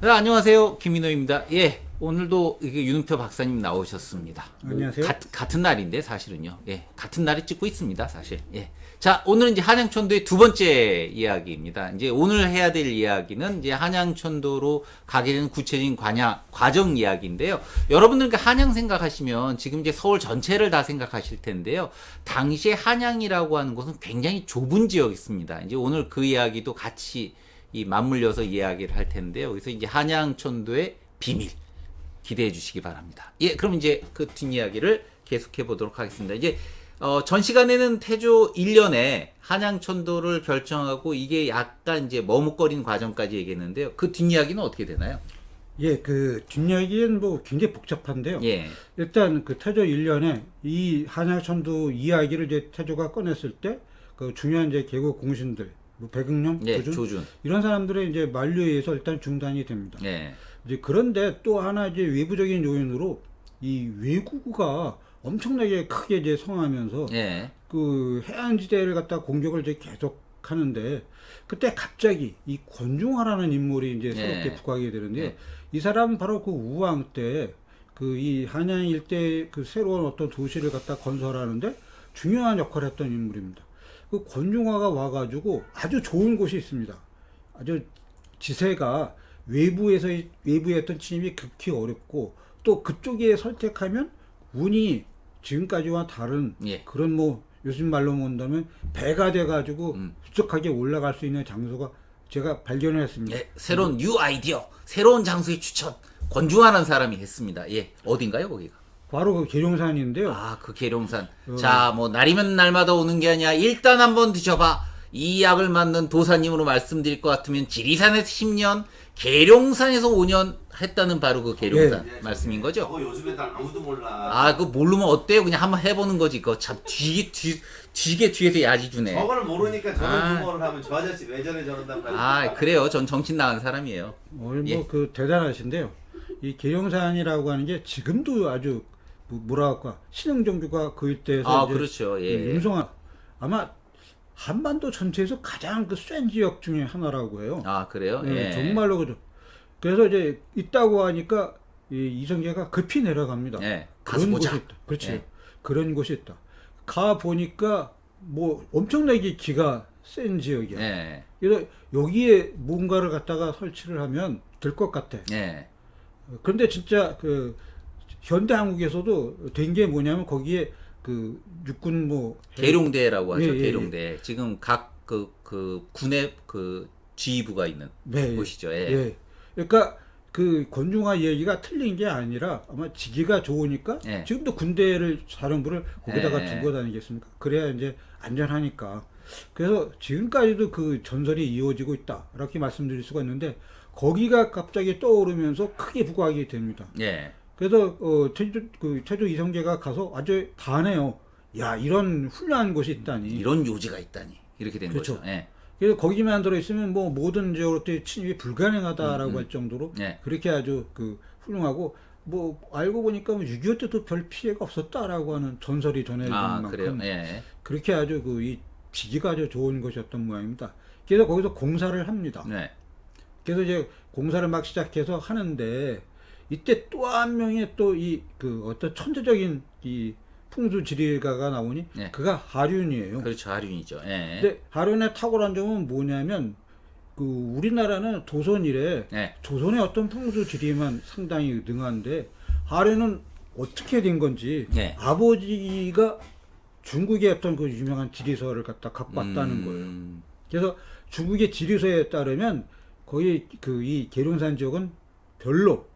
네, 안녕하세요. 김민호입니다. 예. 오늘도 윤은표 박사님 나오셨습니다. 안녕하세요. 가, 같은 날인데 사실은요. 예. 같은 날에 찍고 있습니다, 사실. 예. 자, 오늘은 이제 한양천도의 두 번째 이야기입니다. 이제 오늘 해야 될 이야기는 이제 한양천도로 가게 되는 구체적인 과냐, 과정 이야기인데요. 여러분들 그 한양 생각하시면 지금 이제 서울 전체를 다 생각하실 텐데요. 당시에 한양이라고 하는 곳은 굉장히 좁은 지역이었습니다. 이제 오늘 그 이야기도 같이 이 맞물려서 이야기를 할 텐데요. 그래서 이제 한양천도의 비밀 기대해 주시기 바랍니다. 예, 그럼 이제 그 뒷이야기를 계속해 보도록 하겠습니다. 이제 어, 전 시간에는 태조 1년에 한양천도를 결정하고 이게 약간 이제 머뭇거리는 과정까지 얘기했는데요. 그 뒷이야기는 어떻게 되나요? 예, 그 뒷이야기는 뭐 굉장히 복잡한데요. 예. 일단 그 태조 1년에 이 한양천도 이야기를 이제 태조가 꺼냈을 때 그 중요한 이제 개국 공신들, 뭐 백응령, 예, 조준, 조준. 이런 사람들의 이제 만류에 의해서 일단 중단이 됩니다. 예. 이제 그런데 또 하나 이제 외부적인 요인으로 이 외구가 엄청나게 크게 이제 성하면서 예. 그 해안 지대를 갖다 공격을 이제 계속 하는데 그때 갑자기 이 권중화라는 인물이 이제 예. 새롭게 부각이 되는데요. 예. 이 사람은 바로 그 우왕 때 그 이 한양 일대 그 새로운 어떤 도시를 갖다 건설하는데 중요한 역할을 했던 인물입니다. 그 권중화가 와가지고 아주 좋은 곳이 있습니다. 아주 지세가 외부에서 외부의 어떤 침입이 극히 어렵고 또 그쪽에 설득하면 운이 지금까지와 다른 예. 그런 뭐 요즘 말로 본다면 배가 돼가지고 음. 부쩍하게 올라갈 수 있는 장소가 제가 발견을 했습니다. 예. 새로운 뉴 아이디어, 새로운 장소의 추천. 권중하는 사람이 했습니다. 예. 어딘가요, 거기가? 바로 그 계룡산인데요. 아, 그 계룡산. 어. 자, 뭐 날이면 날마다 오는 게 아니야. 일단 한번 드셔봐. 이 약을 맞는 도사님으로 말씀드릴 것 같으면 지리산에서 10년, 계룡산에서 5년 했다는 바로 그 계룡산 예. 말씀인 거죠? 저거 요즘에 다 아무도 몰라. 아, 그거 모르면 어때요? 그냥 한번 해보는 거지. 그거 참 뒤게, 뒤, 뒤게 뒤에서 야지 주네. 저걸 모르니까 저런 아. 유머를 하면 저 아저씨 왜 저래 저런단 말이야. 아, 그래요. 전 정신 나간 사람이에요. 오늘 예. 뭐 그 대단하신데요. 이 계룡산이라고 하는 게 지금도 아주 뭐- 뭐라 할까 신흥종교가 그 일대에서 아, 그렇죠. 예. 융성한 아마 한반도 전체에서 가장 그 센 지역 중에 하나라고 해요. 아, 그래요? 네, 예. 정말로 그죠. 그래서 이제 있다고 하니까 이 이성계가 급히 내려갑니다. 예. 가서 그런 보자. 곳이 있다. 그렇지. 예. 그런 곳이 있다. 가 보니까 뭐 엄청나게 기가 센 지역이야. 예. 그래서 여기에 뭔가를 갖다가 설치를 하면 될 것 같아. 예. 그런데 진짜 그 현대 한국에서도 된 게 뭐냐면 거기에 그 육군 뭐 계룡대라고 하죠. 예, 예, 예. 계룡대. 지금 각 그 그 군의 그 지휘부가 있는 네, 곳이죠. 예. 예. 그러니까 그 권중화 이야기가 틀린 게 아니라 아마 지기가 좋으니까 예. 지금도 군대를 사령부를 거기다가 예. 두고 다니겠습니까? 그래야 이제 안전하니까. 그래서 지금까지도 그 전설이 이어지고 있다. 이렇게 말씀드릴 수가 있는데 거기가 갑자기 떠오르면서 크게 부각이 됩니다. 예. 그래서 어 태조 그 태조 이성계가 가서 아주 반해요. 야 이런 훌륭한 곳이 있다니. 이런 요지가 있다니. 이렇게 된 그렇죠. 거죠. 예. 그래서 거기만 들어 있으면 뭐 모든 지역으로 침입이 불가능하다라고 음, 음. 할 정도로 예. 그렇게 아주 그 훌륭하고 뭐 알고 보니까 뭐6.25 때도 별 피해가 없었다라고 하는 전설이 전해진 아, 만큼. 예. 그렇게 아주 그 이 지기가 아주 좋은 것이었던 모양입니다. 그래서 거기서 공사를 합니다. 네. 그래서 이제 공사를 막 시작해서 하는데 이때 또 한 명의 또 이 그 어떤 천재적인 이 풍수 지리가가 나오니 네. 그가 하륜이에요. 그렇죠. 하륜이죠. 예. 근데 하륜의 탁월한 점은 뭐냐면 그 우리나라는 조선 이래 예. 조선의 어떤 풍수 지리만 상당히 능한데 하륜은 어떻게 된 건지 예. 아버지가 중국의 어떤 그 유명한 지리서를 갖다 갖고 왔다는 거예요. 음, 그래서 중국의 지리서에 따르면 거의 그 이 계룡산 지역은 별로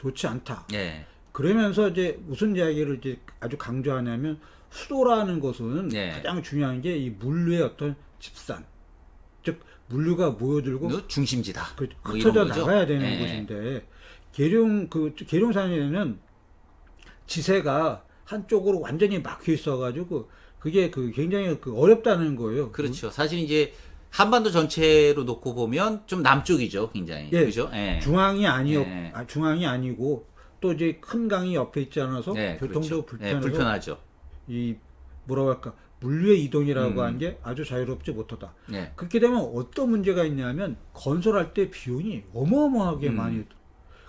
좋지 않다. 예. 그러면서 이제 무슨 이야기를 이제 아주 강조하냐면 수도라는 것은 네. 가장 중요한 게 이 물류의 어떤 집산, 즉 물류가 모여들고 그 중심지다. 그 뭐 흩어져. 나가야 되는 예. 곳인데 계룡 그 계룡산에는 지세가 한쪽으로 완전히 막혀 있어가지고 그게 그 굉장히 그 어렵다는 거예요. 그렇죠. 사실 이제 한반도 전체로 놓고 보면 좀 남쪽이죠, 굉장히. 예. 그죠? 예. 중앙이 아니요, 예. 아, 중앙이 아니고 또 이제 큰 강이 옆에 있지 않아서 예, 교통도 그렇죠. 예, 불편해서 불편하죠. 이 뭐라고 할까 물류의 이동이라고 음. 하는 게 아주 자유롭지 못하다. 예. 그렇게 되면 어떤 문제가 있냐면 건설할 때 비용이 어마어마하게 음. 많이 들-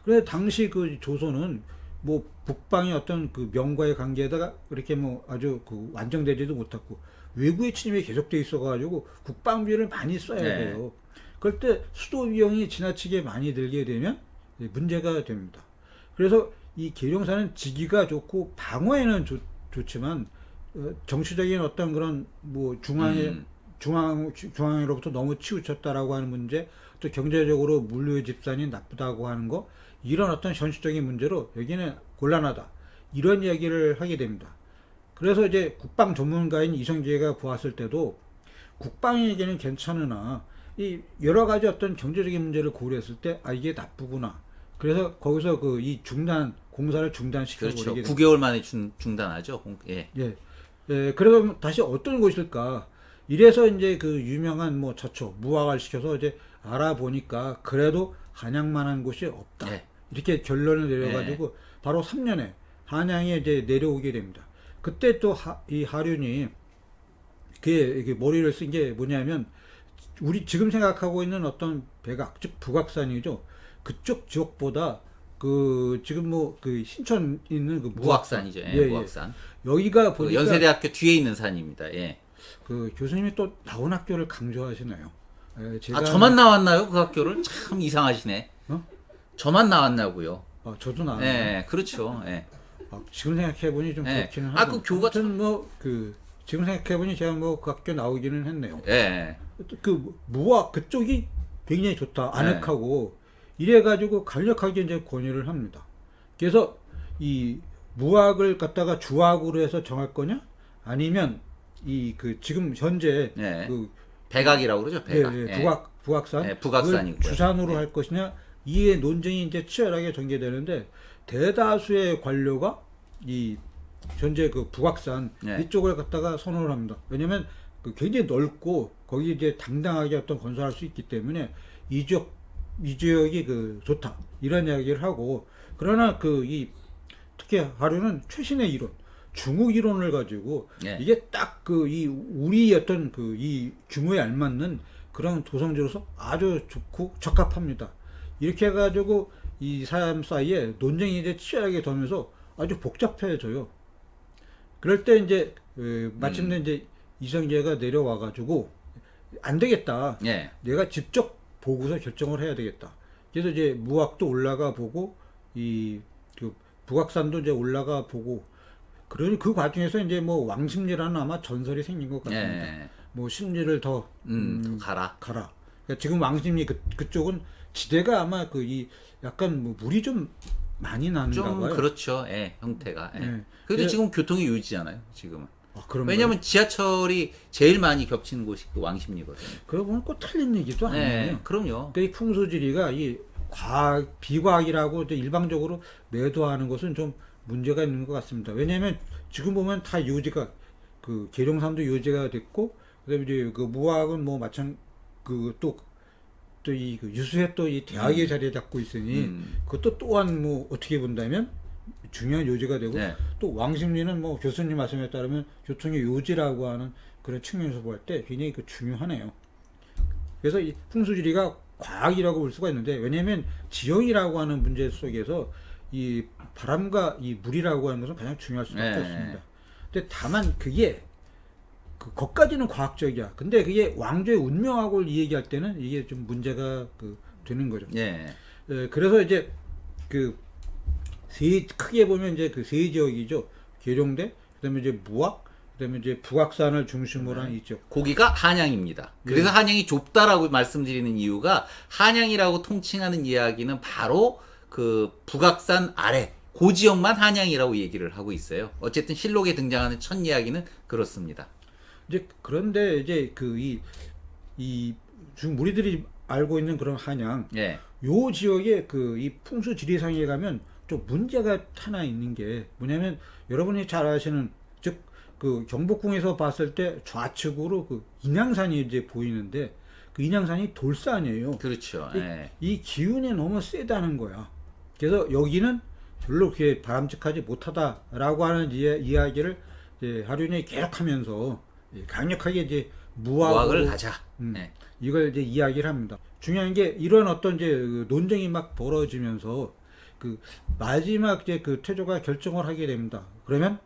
그래서 당시 그 조선은 뭐 북방의 어떤 그 명과의 관계에다가 이렇게 뭐 아주 그 완성되지도 못했고 외부의 침입이 계속돼 있어가지고 국방비를 많이 써야 네. 돼요. 그럴 때 수도 비용이 지나치게 많이 들게 되면 문제가 됩니다. 그래서 이 계룡사는 지기가 좋고 방어에는 좋, 좋지만 어, 정치적인 어떤 그런 뭐 중앙에 음. 중앙 주- 중앙으로부터 너무 치우쳤다라고 하는 문제, 또 경제적으로 물류 집산이 나쁘다고 하는 거 이런 어떤 현실적인 문제로 여기는 곤란하다 이런 이야기를 하게 됩니다. 그래서 이제 국방 전문가인 이성재가 보았을 때도 국방에게는 괜찮으나 이 여러 가지 어떤 경제적인 문제를 고려했을 때 아 이게 나쁘구나. 그래서 거기서 그 이 중단 공사를 중단시켜 그렇죠. 버리게 됩니다. 9개월 만에 중, 중단하죠. 공- 예. 예. 예, 그래서 다시 어떤 곳일까? 이래서 이제 그 유명한 뭐 저초 무화과를 시켜서 이제 알아보니까 그래도 한양만한 곳이 없다. 예. 이렇게 결론을 내려가지고 바로 3년에 한양에 이제 내려오게 됩니다. 그때 또 이 하륜이 그게 이게 머리를 쓴 게 뭐냐면 우리 지금 생각하고 있는 어떤 백악 즉 북악산이죠. 그쪽 지역보다 그 지금 뭐 그 신천 있는 그 무악산 무악산이죠. 예, 예, 예. 무악산. 여기가 그 보니까 연세대학교 뒤에 있는 산입니다. 예. 그 교수님이 또 나온 학교를 강조하시네요. 예, 아, 저만 나왔나요? 그 학교를? 참 이상하시네. 어? 저만 나왔냐고요. 아, 저도 나왔 예, 그렇죠. 예. 아, 지금 생각해 보니 좀 예. 그렇기는 아, 하고. 그 교가 아무튼 뭐그 지금 생각해 보니 제가 뭐그 학교 나오기는 했네요. 예. 그 무학 그쪽이 굉장히 좋다. 네. 아늑하고 이래 가지고 강력하게 이제 권유를 합니다. 그래서 이 무학을 갖다가 주학으로 해서 정할 거냐? 아니면 이 그 지금 현재 예. 그 백악이라고 그러죠. 예, 백악. 예, 예. 북악 북악산 예. 그걸 주산으로 예. 할 것이냐 이에 논쟁이 이제 치열하게 전개되는데 대다수의 관료가 이 현재 그 북악산 예. 이쪽을 갖다가 선호를 합니다. 왜냐하면 그 굉장히 넓고 거기 이제 당당하게 어떤 건설할 수 있기 때문에 이 지역 이 지역이 그 좋다 이런 이야기를 하고 그러나 그 이 특히 하루는 최신의 이론 중국 이론을 가지고 예. 이게 딱 그 이 우리 어떤 그 이 규모에 알맞는 그런 도성지로서 아주 좋고 적합합니다. 이렇게 해가지고 이 사람 사이에 논쟁이 이제 치열하게 되면서 아주 복잡해져요. 그럴 때 이제 에, 마침내 음. 이제 이성재가 내려와가지고 안 되겠다. 예. 내가 직접 보고서 결정을 해야 되겠다. 그래서 이제 무학도 올라가 보고 이 그 북악산도 이제 올라가 보고 그러니 그 과정에서 이제 뭐 왕심리라는 아마 전설이 생긴 것 같습니다. 예. 뭐 심리를 더 음, 음, 가라. 가라. 그러니까 지금 왕심리 그 그쪽은 지대가 아마 그 이 약간 뭐 물이 좀 많이 나는가 좀 봐요. 그렇죠. 예, 형태가. 예. 예. 그래도 예. 지금 교통이 유지잖아요. 지금은. 아, 그런 왜냐면 지하철이 제일 많이 겹치는 곳이 그 왕십리거든요. 그러고 보면 꼭 틀린 얘기도 아니에요. 네, 그럼요. 그러니까 이 풍수지리가 이 과학, 비과학이라고 이제 일방적으로 매도하는 것은 좀 문제가 있는 것 같습니다. 왜냐하면 지금 보면 다 요지가 그 계룡산도 요지가 됐고 그다음에 이제 그 무학은 뭐 마찬 그또 또이그 유수에 또이 대학의 자리에 잡고 있으니 음. 그것도 또한 뭐 어떻게 본다면 중요한 요지가 되고 네. 또 왕십리는 뭐 교수님 말씀에 따르면 교통의 요지라고 하는 그런 측면에서 볼 때 굉장히 그 중요하네요. 그래서 이 풍수지리가 과학이라고 볼 수가 있는데 왜냐하면 지형이라고 하는 문제 속에서 이 바람과 이 물이라고 하는 것은 가장 중요할 수밖에 네. 없습니다. 근데 다만 그게 그 것까지는 과학적이야. 근데 그게 왕조의 운명하고 얘기할 때는 이게 좀 문제가 그 되는 거죠. 예. 예, 그래서 이제 그 세 크게 보면 이제 그 세 지역이죠. 계룡대, 그다음에 이제 무악, 그다음에 이제 북악산을 중심으로 한 이쪽. 고기가 한양입니다. 그래서 예. 한양이 좁다라고 말씀드리는 이유가 한양이라고 통칭하는 이야기는 바로 그 북악산 아래 그 지역만 한양이라고 얘기를 하고 있어요. 어쨌든 실록에 등장하는 첫 이야기는 그렇습니다. 이제 그런데 이제 그 이 이 지금 우리들이 알고 있는 그런 한양 예. 요 지역에 그 이 풍수 지리상에 가면 좀 문제가 하나 있는 게 뭐냐면 여러분이 잘 아시는 즉 그 경복궁에서 봤을 때 좌측으로 그 인양산이 이제 보이는데 그 인양산이 돌산이에요. 그렇죠. 이- 예. 이 기운이 너무 세다는 거야. 그래서 여기는 별로 그렇게 바람직하지 못하다라고 하는 이야, 이야기를 이제 하륜이 계속하면서 예, 강력하게 이제 무학을 가자. 음. 예. 이걸 이제 이야기를 합니다. 중요한 게 이런 어떤 이제 그 논쟁이 막 벌어지면서 그 마지막 이제 그 태조가 결정을 하게 됩니다. 그러면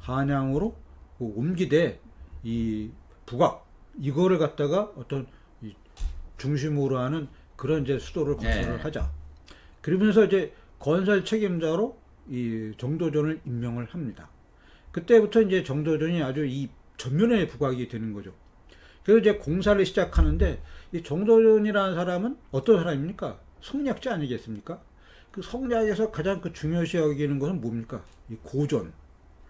한양으로 그 옮기되 이 북악 이거를 갖다가 어떤 이 중심으로 하는 그런 이제 수도를 건설을 네. 하자. 그러면서 이제 건설 책임자로 이 정도전을 임명을 합니다. 그때부터 이제 정도전이 아주 이 전면에 부각이 되는 거죠. 그래서 이제 공사를 시작하는데 이 정도전이라는 사람은 어떤 사람입니까? 성략자 아니겠습니까? 그 성략에서 가장 그 중요시 여기는 것은 뭡니까? 이 고전.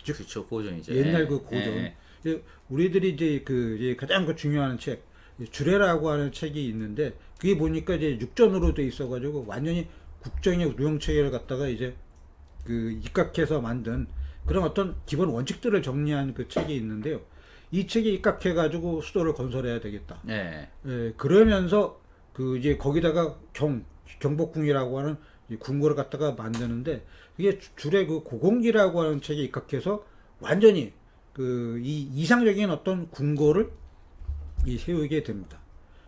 그렇죠. 고전이죠. 옛날 예. 그 고전. 예. 이제 우리들이 이제 그 이제 가장 그 중요한 책이 주례라고 하는 책이 있는데 그게 보니까 이제 육전으로 돼 있어가지고 완전히 국정의 운영 체계를 갖다가 이제 그 입각해서 만든 그런 어떤 기본 원칙들을 정리한 그 책이 있는데요. 이 책에 입각해가지고 수도를 건설해야 되겠다. 예. 예, 그러면서 그 이제 거기다가 경 경복궁이라고 하는 이 궁궐을 갖다가 만드는데 그게 주- 주례 그 고공기라고 하는 책에 입각해서 완전히 그 이 이상적인 어떤 궁궐을 이 세우게 됩니다.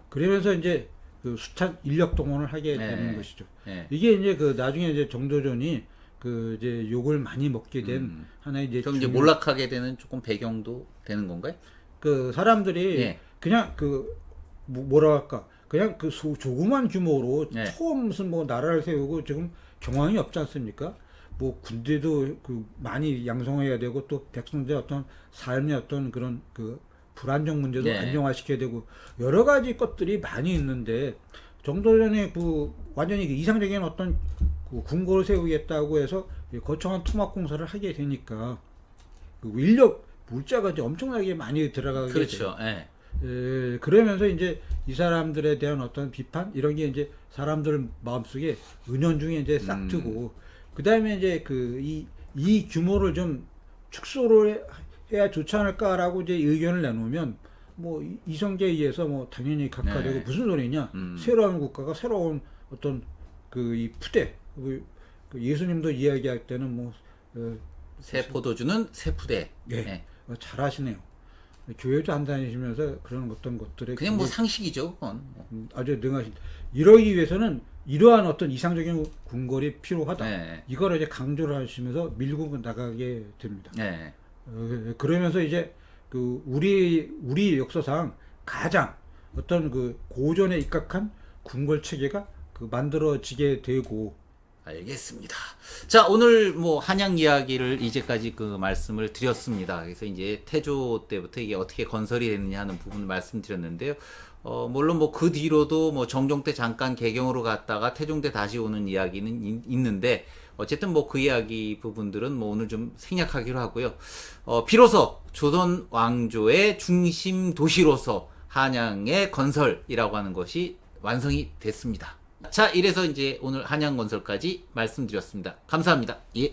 그러면서 이제 그 숱한 인력 동원을 하게 네. 되는 것이죠. 예. 이게 이제 그 나중에 이제 정도전이 그 이제 욕을 많이 먹게 된 음. 하나의 이제 그럼 이제 중요- 몰락하게 되는 조금 배경도 되는 건가요? 그 사람들이 예. 그냥 그 뭐- 뭐라 할까 그냥 그 소- 조그만 규모로 예. 처음 무슨 뭐 나라를 세우고 지금 경황이 없지 않습니까? 뭐 군대도 그 많이 양성해야 되고 또 백성들의 어떤 삶의 어떤 그런 그 불안정 문제도 예. 안정화시켜야 되고 여러 가지 것들이 많이 있는데 정도 전에 그 완전히 그 이상적인 어떤 그 궁궐을 세우겠다고 해서 이 거창한 토막 공사를 하게 되니까 그 인력 물자가 이제 엄청나게 많이 들어가게. 그렇죠. 예. 에, 그러면서 이제 이 사람들에 대한 어떤 비판 이런 게 이제 사람들 마음속에 은연중에 이제 싹 음. 트고 그다음에 이제 그 이 이 규모를 좀 축소를 해- 해야 좋지 않을까라고 이제 의견을 내놓으면 뭐 이- 이성계에 의해서 뭐 당연히 각하되고 네. 무슨 소리냐 음. 새로운 국가가 새로운 어떤 그 이 푸대 예수님도 이야기할 때는 뭐 어, 새 포도주는 새 푸대. 예. 예. 어, 잘하시네요. 교회도 안 다니시면서 그런 어떤 것들에 그냥 뭐 상식이죠. 그건. 음, 아주 능하신. 이러기 위해서는 이러한 어떤 이상적인 궁궐이 필요하다. 예. 이걸 이제 강조를 하시면서 밀고 나가게 됩니다. 예. 어, 그러면서 이제 그 우리 우리 역사상 가장 어떤 그 고전에 입각한 궁궐 체계가 그 만들어지게 되고 알겠습니다. 자, 오늘 뭐 한양 이야기를 이제까지 그 말씀을 드렸습니다. 그래서 이제 태조 때부터 이게 어떻게 건설이 됐느냐 하는 부분을 말씀드렸는데요. 어, 물론 뭐 그 뒤로도 뭐 정종 때 잠깐 개경으로 갔다가 태종 때 다시 오는 이야기는 있- 있는데 어쨌든 뭐 그 이야기 부분들은 뭐 오늘 좀 생략하기로 하고요. 어, 비로소 조선 왕조의 중심 도시로서 한양의 건설이라고 하는 것이 완성이 됐습니다. 자, 이래서 이제 오늘 한양건설까지 말씀드렸습니다. 감사합니다. 예.